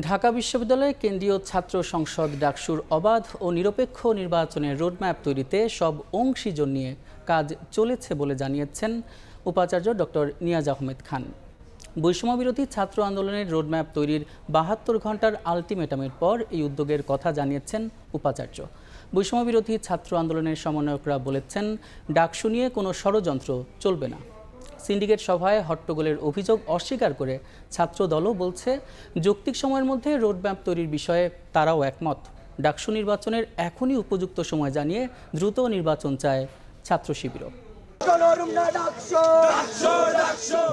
ঢাকা বিশ্ববিদ্যালয়ে কেন্দ্রীয় ছাত্র সংসদ ডাকসুর অবাধ ও নিরপেক্ষ নির্বাচনের রোডম্যাপ তৈরিতে সব অংশীজন নিয়ে কাজ চলেছে বলে জানিয়েছেন উপাচার্য ডক্টর নিয়াজ আহমেদ খান। বৈষম্যবিরোধী ছাত্র আন্দোলনের রোডম্যাপ তৈরির বাহাত্তর ঘণ্টার আলটিমেটামের পর এই উদ্যোগের কথা জানিয়েছেন উপাচার্য। বৈষম্যবিরোধী ছাত্র আন্দোলনের সমন্বয়করা বলেছেন, ডাকসু নিয়ে কোনো ষড়যন্ত্র চলবে না। সিন্ডিকেট সভায় হট্টগোলের অভিযোগ অস্বীকার করে ছাত্র দলও বলছে, যৌক্তিক সময়ের মধ্যে রোডম্যাপ তৈরির বিষয়ে তারাও একমত। ডাকসু নির্বাচনের এখনই উপযুক্ত সময় জানিয়ে দ্রুত নির্বাচন চায় ছাত্র শিবিরও।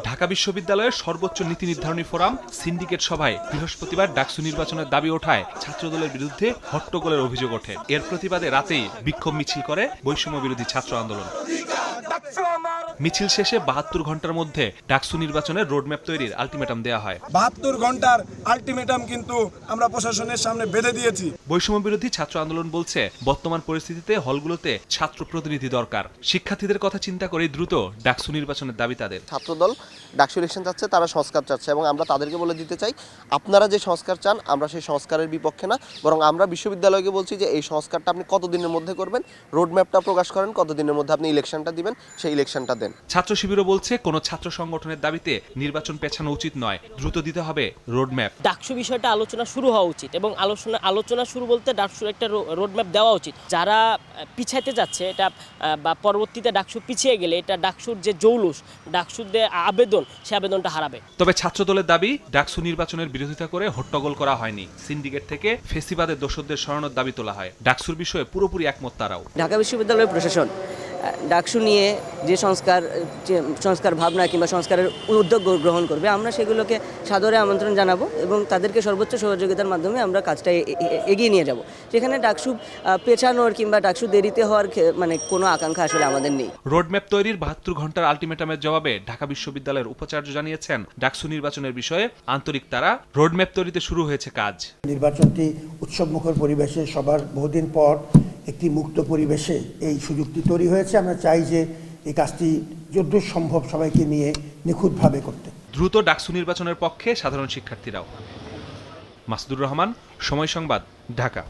ঢাকা বিশ্ববিদ্যালয়ের সর্বোচ্চ নীতি নির্ধারণী ফোরাম সিন্ডিকেট সভায় বৃহস্পতিবার ডাকসু নির্বাচনের দাবি ওঠায় ছাত্রদলের বিরুদ্ধে হট্টগোলের অভিযোগ ওঠে। এর প্রতিবাদে রাতেই বিক্ষোভ মিছিল করে বৈষম্য বিরোধী ছাত্র আন্দোলন। মিছিল শেষে বাহাত্তর ঘণ্টার মধ্যে ডাকসু নির্বাচনের রোডম্যাপ তৈরির আলটিমেটাম দেওয়া হয়। বাহাত্তর ঘণ্টার আলটিমেটাম কিন্তু আমরা প্রশাসনের সামনে বেঁধে দিয়েছি। বৈষম্য বিরোধী ছাত্র আন্দোলন বলছে বর্তমান পরিস্থিতিতে হলগুলোতে ছাত্র প্রতিনিধি দরকার। শিক্ষার্থীদের কথা চিন্তা করে দ্রুত ডাকসু নির্বাচনের দাবি তাদের। ছাত্রদল ডাকসু ইলেকশন চাচ্ছে তারা সংস্কার চাচ্ছে এবং আমরা তাদেরকে বলে দিতে চাই আপনারা যে সংস্কার চান আমরা সেই সংস্কারের বিপক্ষে না বরং আমরা বিশ্ববিদ্যালয়কে বলছি যে এই সংস্কারটা আপনি কতদিনের মধ্যে করবেন রোডম্যাপটা প্রকাশ করেন কতদিনের মধ্যে আপনি ইলেকশনটা দিবেন সেই ইলেকশনটা দেন। ছাত্র শিবিরও বলছে কোনো ছাত্র সংগঠনের দাবিতে নির্বাচন পেছানো উচিত নয় দ্রুত দিতে হবে রোডম্যাপ। ডাকসু বিষয়টা আলোচনা শুরু হওয়া উচিত এবং আলোচনা আলোচনা শুরু বলতে ডাকসুর একটা রোডম্যাপ দেওয়া উচিত। যারা পিছাইতে যাচ্ছে এটা বা পরবর্তীতে ডাকসু পিছিয়ে গেলে এটা ডাকসুর যে জৌলুস ডাকসুর যে আবেদন সে আবেদনটা হারাবে। তবে ছাত্র দলের দাবি ডাকসু নির্বাচনের বিরোধিতা করে হট্টগোল করা হয়নি। সিন্ডিকেট থেকে ফেসিবাদের দোষরদের সরানোর দাবি তোলা হয়। ডাকসুর বিষয়ে পুরোপুরি একমত তারাও। ঢাকা বিশ্ববিদ্যালয়ের প্রশাসন ডাকসু নিয়ে যে সংস্কার যে সংস্কার ভাবনা কিংবা সংস্কারের উদ্যোগ গ্রহণ করবে আমরা সেগুলোকে সাদরে আমন্ত্রণ জানাব এবং তাদেরকে সর্বোচ্চ সহযোগিতার মাধ্যমে আমরা কাজটা এগিয়ে নিয়ে যাব। সেখানে ডাকসু পেছানোর কিংবা ডাকসু দেরিতে হওয়ার খে- মানে কোনো আকাঙ্ক্ষা আসলে আমাদের নেই। রোডম্যাপ তৈরির বাহাত্তর ঘণ্টার আলটিমেটামের জবাবে ঢাকা বিশ্ববিদ্যালয়ের উপাচার্য জানিয়েছেন ডাকসু নির্বাচনের বিষয়ে আন্তরিক তারা রোডম্যাপ তৈরিতে শুরু হয়েছে কাজ। নির্বাচনটি উৎসবমুখর পরিবেশে সবার বহুদিন পর একটি মুক্ত পরিবেশে এই সুযোগটি তৈরি হয়েছে। আমরা চাই যে এই কাজটি যদ্দূর সম্ভব সবাইকে নিয়ে নিখুঁতভাবে করতে। দ্রুত ডাকসু নির্বাচনের পক্ষে সাধারণ শিক্ষার্থীরাও। মাসুদুর রহমান, সময় সংবাদ, ঢাকা।